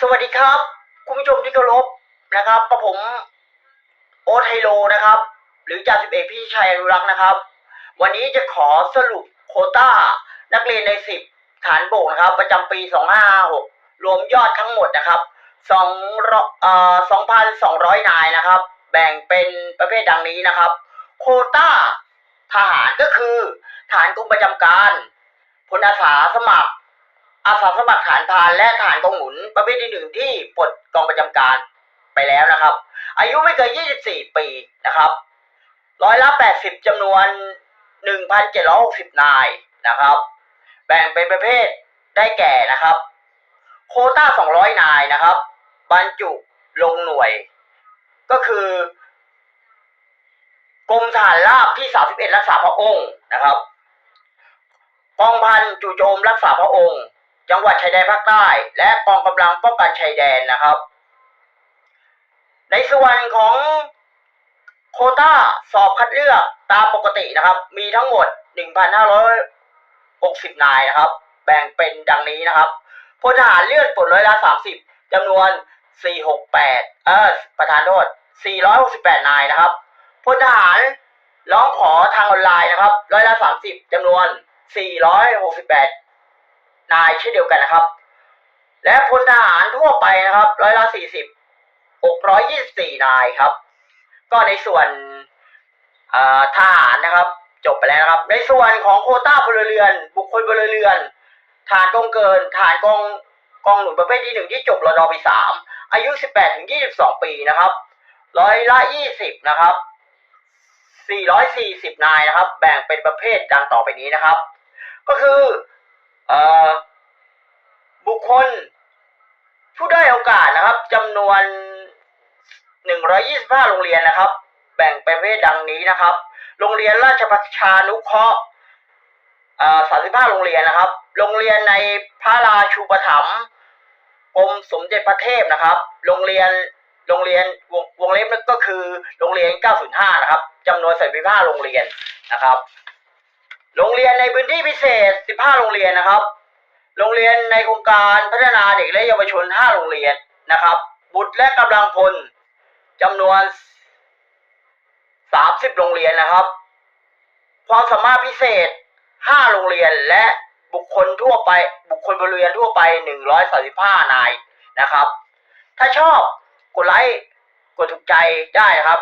สวัสดีครับ คุณผู้ชมที่เคารพนะครับกับผมโอไฮโลนะครับ หรือจ่าสิบเอกพี่ชัยอนุรักษ์นะครับ วันนี้จะขอสรุปโคต้า นักเรียนในสิบฐานโบกนะครับ ประจำปีสองห้าหกรวมยอดทั้งหมดนะครับสองเอ่อสองพันสองร้อยนายนะครับ แบ่งเป็นประเภทดังนี้นะครับ โคต้าทหารก็คือ ฐานกองประจำการพลอาสาสมัคร อาสาสมัครฐานพานและฐานกองหนุนประเภทที่หนึ่งที่ปลดกองประจำการไปแล้วนะครับ อายุไม่เกิน 24 ปีนะครับร้อยละ 80จำนวน 1,760 นายนะครับ แบ่งเป็นประเภทได้แก่นะครับ โคต้า 200 นายนะครับ บรรจุลงหน่วย ก็คือกรมทหารราบที่ 31 รักษาพระองค์นะครับกองพันจู่โจมรักษาพระองค์ จังหวัดชายแดนภาคใต้ และกองกำลังป้องกันชายแดนนะครับ ในส่วนของโคต้าสอบคัดเลือกตามปกตินะครับ มีทั้งหมด 1,560 นายนะครับ แบ่งเป็นดังนี้นะครับพลทหารเลื่อนปลดร้อยละ 30จำนวน 468 เออประธานโทษ 468 นายนะครับพลทหารร้องขอทางออนไลน์นะครับร้อยละ 30จำนวน 468 นายเช่นเดียวกันนะครับ และพลทหารทั่วไปนะครับร้อยละ40 624นายครับ ก็ในส่วนทหารนะครับ จบไปแล้วนะครับ ในส่วนของโคต้าพลเรือน บุคคลพลเรือนฐานกองเกินฐานกองกองหนุนประเภทที่หนึ่งที่จบรดปีสามอายุ18ถึง22ปีนะครับร้อยละ20นะครับ440 นายนะครับ แบ่งเป็นประเภทดังต่อไปนี้นะครับ ก็คือ บุคคล ผู้ได้โอกาสนะครับจำนวน 125 โรงเรียนนะครับ แบ่งเป็นประเภทดังนี้นะครับ โรงเรียนราชประชานุเคราะห์อ่อ35 โรงเรียนนะครับ โรงเรียนในพระราชูปถัมภ์กรมสมเด็จพระเทพนะครับ โรงเรียนโรงเรียนวงวงเล็บนั่นก็คือโรงเรียน 905 นะครับจำนวน 35 โรงเรียนนะครับ โรงเรียนในพื้นที่พิเศษ 15 โรงเรียนนะครับ โรงเรียนในโครงการพัฒนาเด็กและเยาวชน 5 โรงเรียนนะครับ บุตรและกำลังพลจำนวน 30 โรงเรียนนะครับ ความสามารถพิเศษ 5 โรงเรียนและบุคคลทั่วไป บุคคลบริเวณทั่วไป 135 นายนะครับ ถ้าชอบกดไลค์ กดถูกใจได้ครับ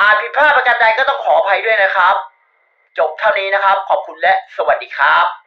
อาจผิดพลาดประการใดก็ต้องขออภัยด้วยนะครับ จบเท่านี้นะครับ ขอบคุณและสวัสดีครับ